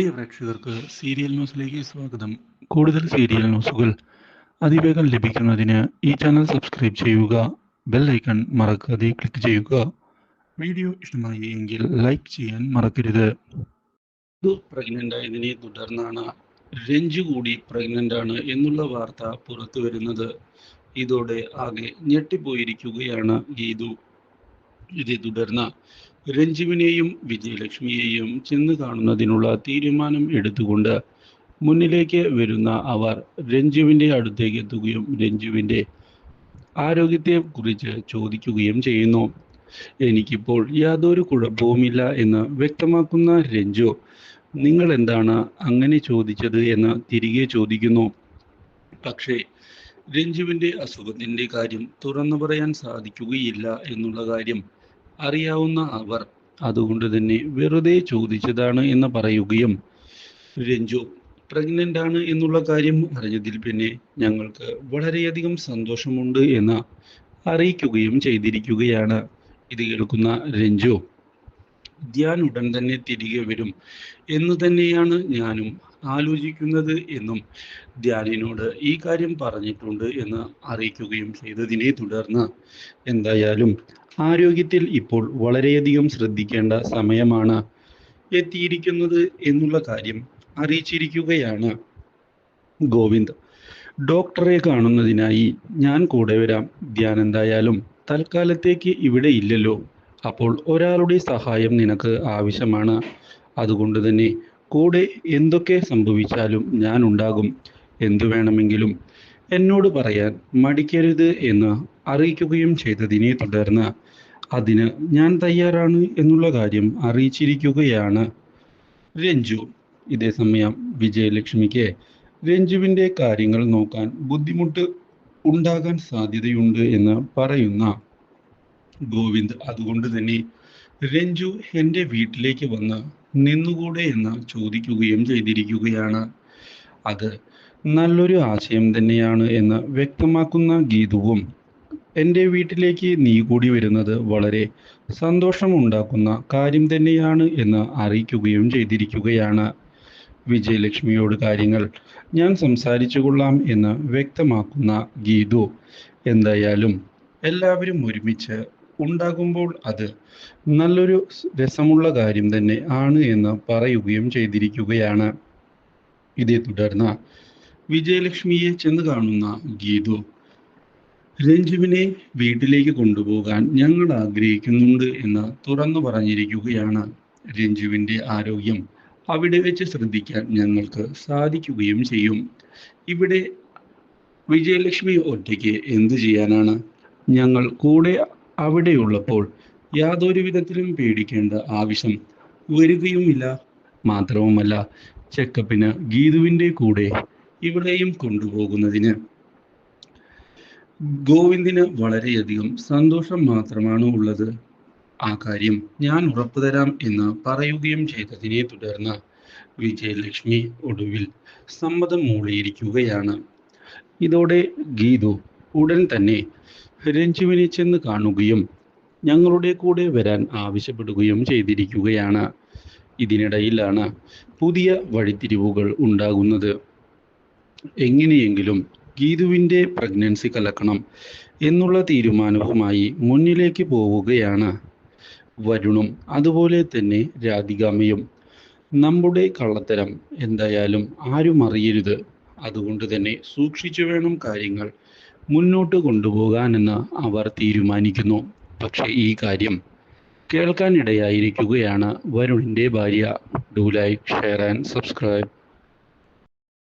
പ്രിയ പ്രേക്ഷകർക്ക് സീരിയൽ ന്യൂസിലേക്ക് സ്വാഗതം. കൂടുതൽ സീരിയൽ ന്യൂസുകൾ അതിവേഗം ലഭിക്കുന്നതിന് ഈ ചാനൽ സബ്സ്ക്രൈബ് ചെയ്യുക ബെൽ ഐക്കൺ മറക്കാതെ ക്ലിക്ക് ചെയ്യുക. വീഡിയോ ഇഷ്ടമായി എങ്കിൽ ലൈക്ക് ചെയ്യാൻ മറക്കരുത്. പ്രഗ്നന്റ് ആയതിനെ തുടർന്നാണ് രഞ്ജു കൂടി പ്രഗ്നന്റ് ആണ് എന്നുള്ള വാർത്ത പുറത്തു വരുന്നത്. ഇതോടെ ആകെ ഞെട്ടിപ്പോയിരിക്കുകയാണ് ഗീതു. ഇതേ തുടർന്ന് രഞ്ജുവിനെയും വിജയലക്ഷ്മിയെയും ചെന്ന് കാണുന്നതിനുള്ള തീരുമാനം എടുത്തുകൊണ്ട് മുന്നിലേക്ക് വരുന്ന അവർ രഞ്ജുവിന്റെ അടുത്തേക്ക് എത്തുകയും രഞ്ജുവിന്റെ ആരോഗ്യത്തെ കുറിച്ച് ചോദിക്കുകയും ചെയ്യുന്നു. എനിക്കിപ്പോൾ യാതൊരു കുഴപ്പവുമില്ല എന്ന് വ്യക്തമാക്കുന്ന രഞ്ജു നിങ്ങൾ എന്താണ് അങ്ങനെ ചോദിച്ചത് എന്ന് തിരികെ ചോദിക്കുന്നു. പക്ഷേ രഞ്ജുവിന്റെ അസുഖത്തിന്റെ കാര്യം തുറന്നു പറയാൻ സാധിക്കുകയില്ല എന്നുള്ള കാര്യം അറിയാവുന്ന അവർ അതുകൊണ്ട് തന്നെ വെറുതെ ചോദിച്ചതാണ് എന്ന് പറയുകയും രഞ്ജു പ്രഗ്നന്റ് ആണ് എന്നുള്ള കാര്യം അറിഞ്ഞതിൽ പിന്നെ ഞങ്ങൾക്ക് വളരെയധികം സന്തോഷമുണ്ട് എന്ന് അറിയിക്കുകയും ചെയ്തിരിക്കുകയാണ്. ഇത് കേൾക്കുന്ന രഞ്ജു ധ്യാൻ ഉടൻ തന്നെ തിരികെ വരും എന്ന് തന്നെയാണ് ഞാനും ആലോചിക്കുന്നത് എന്നും ധ്യാനിനോട് ഈ കാര്യം പറഞ്ഞിട്ടുണ്ട് എന്ന് അറിയിക്കുകയും ചെയ്തതിനെ തുടർന്ന് എന്തായാലും ആരോഗ്യത്തിൽ ഇപ്പോൾ വളരെയധികം ശ്രദ്ധിക്കേണ്ട സമയമാണ് എത്തിയിരിക്കുന്നത് എന്നുള്ള കാര്യം അറിയിച്ചിരിക്കുകയാണ് ഗോവിന്ദ്. ഡോക്ടറെ കാണുന്നതിനായി ഞാൻ കൂടെ വരാം. ധ്യാൻ എന്തായാലും തൽക്കാലത്തേക്ക് ഇവിടെ ഇല്ലല്ലോ. അപ്പോൾ ഒരാളുടെ സഹായം നിനക്ക് ആവശ്യമാണ്. അതുകൊണ്ട് തന്നെ കൂടെ എന്തൊക്കെ സംഭവിച്ചാലും ഞാൻ ഉണ്ടാകും എന്തു വേണമെങ്കിലും എന്നോട് പറയാൻ മടിക്കരുത് എന്ന് അറിയിക്കുകയും ചെയ്തതിനെ തുടർന്ന് അതിന് ഞാൻ തയ്യാറാണ് എന്നുള്ള കാര്യം അറിയിച്ചിരിക്കുകയാണ്. രഞ്ജു. ഇതേ സമയം വിജയലക്ഷ്മിക്ക് രഞ്ജുവിന്റെ കാര്യങ്ങൾ നോക്കാൻ ബുദ്ധിമുട്ട് ഉണ്ടാകാൻ സാധ്യതയുണ്ട് എന്ന് പറയുന്ന ഗോവിന്ദ് അതുകൊണ്ട് തന്നെ രഞ്ജു എന്റെ വീട്ടിലേക്ക് വന്ന് നിന്നുകൂടെ എന്ന് ചോദിക്കുകയും ചെയ്തിരിക്കുകയാണ്. അത് നല്ലൊരു ആശയം തന്നെയാണ് എന്ന് വ്യക്തമാക്കുന്ന ഗീതുവും എന്റെ വീട്ടിലേക്ക് നീ കൂടി വരുന്നത് വളരെ സന്തോഷമുണ്ടാക്കുന്ന കാര്യം തന്നെയാണ് എന്ന് അറിയിക്കുകയും ചെയ്തിരിക്കുകയാണ്. വിജയലക്ഷ്മിയോട് കാര്യങ്ങൾ ഞാൻ സംസാരിച്ചു കൊള്ളാം എന്ന് വ്യക്തമാക്കുന്ന ഗീതു എന്തായാലും എല്ലാവരും ഒരുമിച്ച് ഉണ്ടാകുമ്പോൾ അത് നല്ലൊരു രസമുള്ള കാര്യം തന്നെ ആണ് എന്ന് പറയുകയും ചെയ്തിരിക്കുകയാണ്. ഇതേ തുടർന്ന് വിജയലക്ഷ്മിയെ ചെന്ന് കാണുന്ന ഗീതു രഞ്ജുവിനെ വീട്ടിലേക്ക് കൊണ്ടുപോകാൻ ഞങ്ങൾ ആഗ്രഹിക്കുന്നുണ്ട് എന്ന് തുറന്നു പറഞ്ഞിരിക്കുകയാണ്. രഞ്ജുവിന്റെ ആരോഗ്യം അവിടെ വെച്ച് ശ്രദ്ധിക്കാൻ ഞങ്ങൾക്ക് സാധിക്കുകയും ചെയ്യും. ഇവിടെ വിജയലക്ഷ്മി ഒറ്റയ്ക്ക് എന്തു ചെയ്യാനാണ്? ഞങ്ങൾ കൂടെ അവിടെയുള്ളപ്പോൾ യാതൊരു വിധത്തിലും പേടിക്കേണ്ട ആവശ്യം വരികയുമില്ല. മാത്രവുമല്ല ചെക്കപ്പിന് ഗീതുവിന്റെ കൂടെ ഇവിടെയും കൊണ്ടുപോകുന്നതിന്. ഗോവിന്ദിന് വളരെയധികം സന്തോഷം മാത്രമാണ് ഉള്ളത്. ആ കാര്യം ഞാൻ ഉറപ്പു തരാം എന്ന് പറയുകയും ചെയ്തതിനെ തുടർന്ന് വിജയലക്ഷ്മി ഒടുവിൽ സമ്മതം മൂളിയിരിക്കുകയാണ്. ഇതോടെ ഗീതു ഉടൻ തന്നെ രഞ്ജുവിനെ ചെന്ന് കാണുകയും ഞങ്ങളുടെ കൂടെ വരാൻ ആവശ്യപ്പെടുകയും ചെയ്തിരിക്കുകയാണ്. ഇതിനിടയിലാണ് പുതിയ വഴിത്തിരിവുകൾ ഉണ്ടാകുന്നത്. എങ്ങനെയെങ്കിലും ഗീതുവിന്റെ പ്രഗ്നൻസി കലക്കണം എന്നുള്ള തീരുമാനവുമായി മുന്നിലേക്ക് പോവുകയാണ് വരുണും. അതുപോലെ തന്നെ രാധികാമയും നമ്മുടെ കള്ളത്തരം എന്തായാലും ആരും അറിയരുത്. അതുകൊണ്ട് തന്നെ സൂക്ഷിച്ചു വേണം കാര്യങ്ങൾ മുന്നോട്ട് കൊണ്ടുപോകാനെന്ന് അവർ തീരുമാനിക്കുന്നു. പക്ഷേ ഈ കാര്യം കേൾക്കാനിടയായിരിക്കുകയാണ്. വരുണിന്റെ ഭാര്യ do like share and subscribe